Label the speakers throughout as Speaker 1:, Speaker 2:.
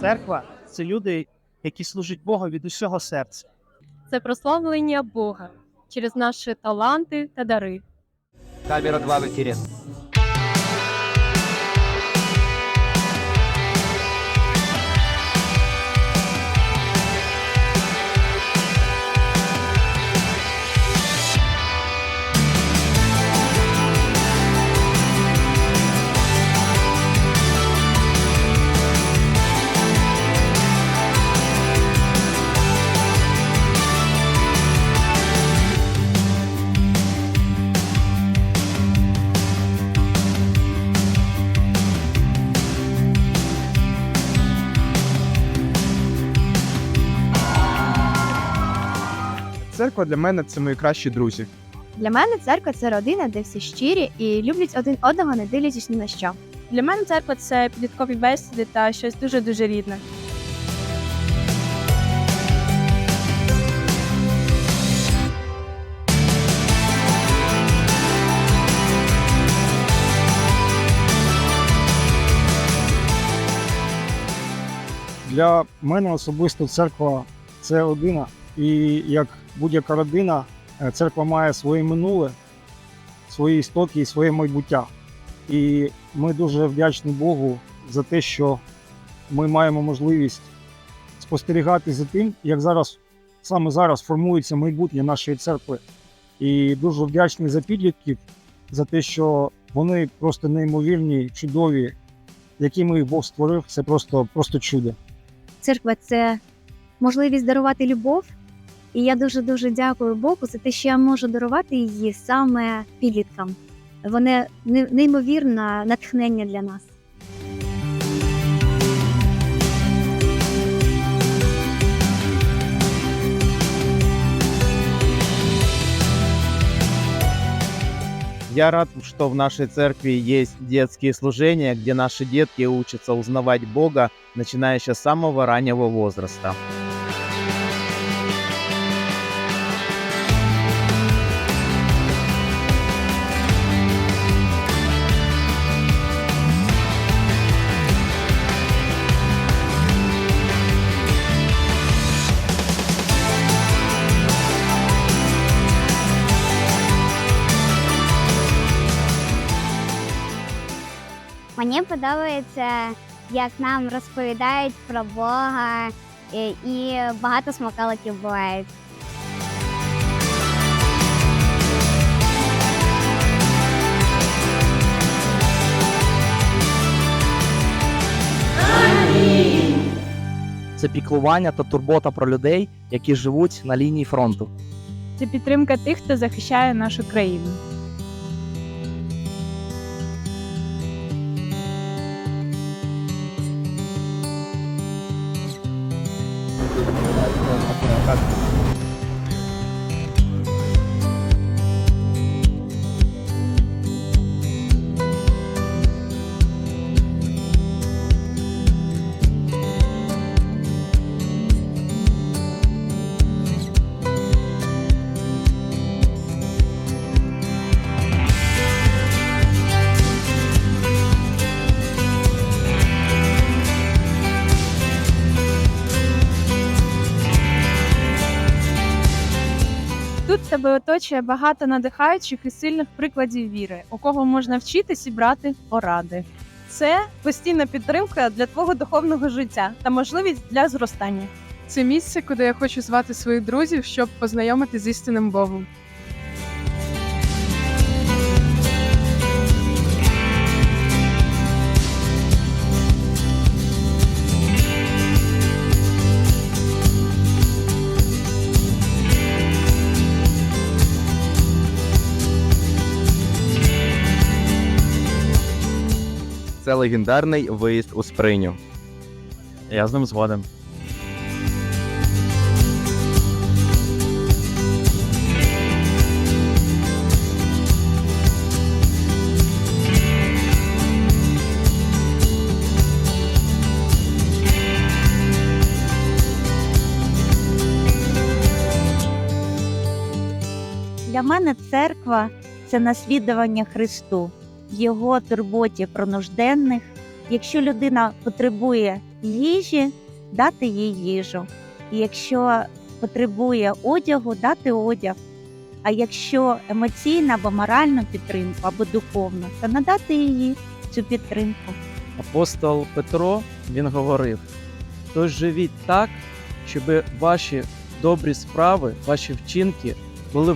Speaker 1: Церква це люди, які служать Богу від усього серця.
Speaker 2: це прославлення Бога через наші таланти та дари.
Speaker 3: Камера 2 в.
Speaker 4: Церква для мене це мої кращі друзі.
Speaker 5: Для мене церква це родина, де всі щирі і люблять один одного, не дивлячись ні на що.
Speaker 2: Для мене церква це підліткові бесіди та щось дуже дуже рідне.
Speaker 6: Для мене особисто церква це родина, і як будь-яка родина, е, церква має своє минуле, свої істоки і своє майбуття. І ми дуже вдячні Богу за те, що ми маємо можливість спостерігати за тим, як зараз саме зараз формується майбутнє нашої церкви. І дуже вдячні за підлітків, за те, що вони просто неймовірні, чудові, якими їх Бог створив. Це просто, просто чудо.
Speaker 5: Церква це можливість дарувати любов. І я дуже дуже дякую Богу за те, що я можу дарувати її саме підліткам. Вони не- неймовірне натхнення для нас.
Speaker 3: Я рад, что в нашей церкви есть детские служения, где наши детки учатся узнавать Бога, начиная еще с самого раннего возраста.
Speaker 7: Мені подобається, як нам розповідають про Бога, і, і багато смаколиків бувають.
Speaker 8: це піклування та турбота про людей, які живуть на лінії фронту.
Speaker 2: Це підтримка тих, хто захищає нашу країну. Тебе оточує багато надихаючих і сильних прикладів віри, у кого можна вчитись і брати поради. Це постійна підтримка для твого духовного життя та можливість для зростання.
Speaker 9: Це місце, куди я хочу звати своїх друзів, щоб познайомити з істинним Богом.
Speaker 3: Це легендарний виїзд у Сприню.
Speaker 1: Я з ним згоден.
Speaker 10: Для мене церква це наслідування Христу. Його турботі про нужденних. Якщо людина потребує їжі, дати їй їжу. І якщо потребує одягу, дати одяг. А якщо емоційна або моральну підтримку, або духовну, то надати її цю підтримку.
Speaker 8: Апостол Петро він говорив: тож живіть так, щоб ваші добрі справи, ваші вчинки були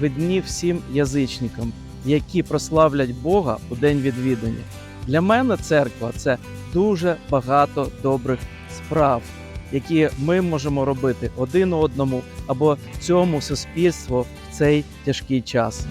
Speaker 8: видні всім язичникам, які прославлять Бога у день відвідання. Для мене церква це дуже багато добрих справ, які ми можемо робити один одному або цьому суспільству в цей тяжкий час.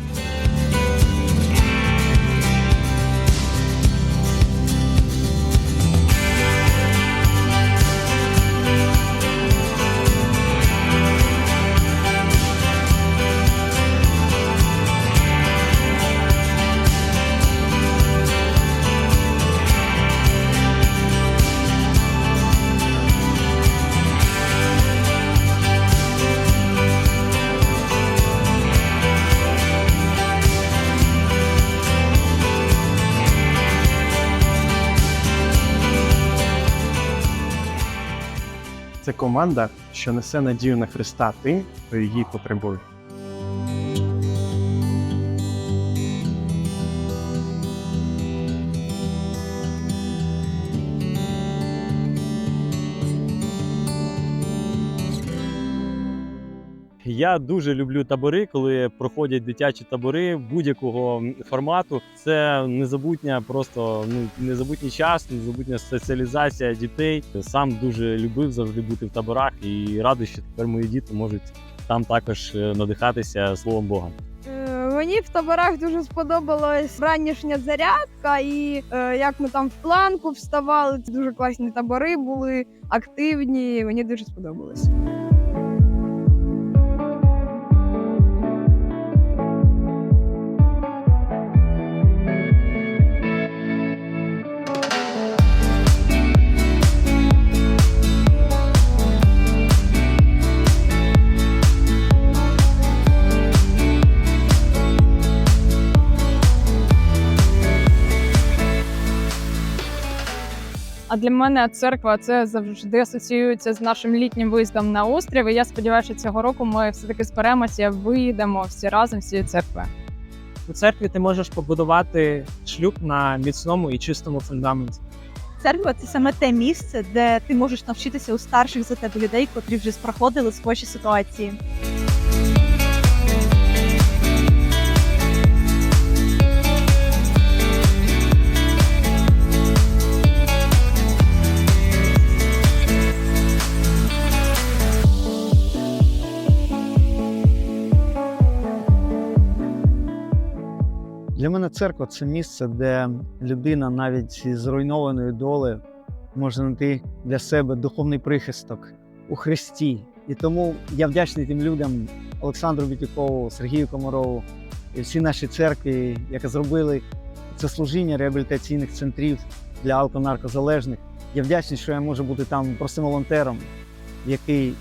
Speaker 11: Команда, що несе надію на Христа тим, хто її потребує.
Speaker 12: Я дуже люблю табори, коли проходять дитячі табори будь-якого формату. Це незабутня, просто ну незабутній час, незабутня соціалізація дітей. Сам дуже любив завжди бути в таборах і радий, що тепер мої діти можуть там також е, надихатися словом Бога.
Speaker 13: Е, Мені в таборах дуже сподобалась ранішня зарядка, і е, як ми там в планку вставали. Це дуже класні табори були, активні. Мені дуже сподобалось.
Speaker 9: А для мене церква це завжди асоціюється з нашим літнім виїздом на острів. І я сподіваюся, що цього року ми все таки зберемося, виїдемо всі разом, всі церкви.
Speaker 1: У церкві ти можеш побудувати шлюб на міцному і чистому фундаменті.
Speaker 13: Церква це саме те місце, де ти можеш навчитися у старших за тебе людей, котрі вже проходили схожі ситуації.
Speaker 14: Для мене церква це місце, де людина навіть з зруйнованою долею може знайти для себе духовний прихисток у Христі. І тому я вдячний тим людям, Олександру Бітюкову, Сергію Комарову і всій нашій церкві, яка зробили це служіння реабілітаційних центрів для алконаркозалежних. Я вдячний, що я можу бути там простим волонтером, який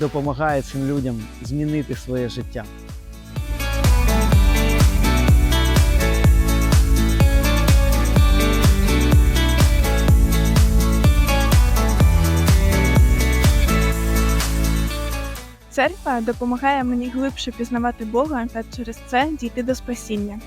Speaker 14: допомагає цим людям змінити своє життя.
Speaker 13: Церква допомагає мені глибше пізнавати Бога та через це дійти до спасіння.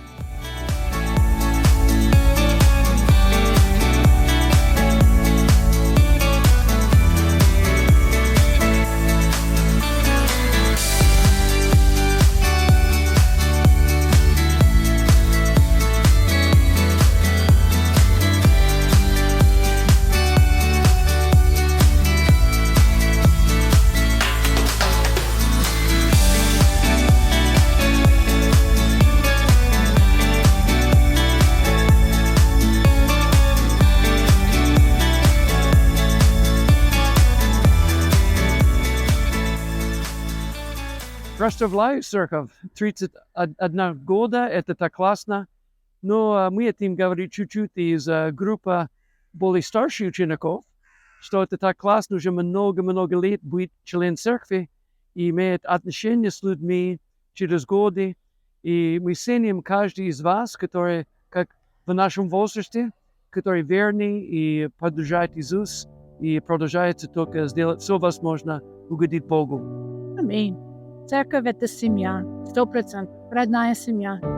Speaker 1: Проставляю церковь 31 года, это так классно. Но мы этим говорим чуть-чуть из э, группы более старших учеников, что это так классно, уже много-много лет быть член церкви и имеет отношения с людьми через годы, И мы ценим каждый из вас, который, как в нашем возрасте, который верный и продолжает Иисус, и продолжает только сделать все возможное угодить Богу.
Speaker 15: Амінь. църкъвата семя, 100%, родная семя.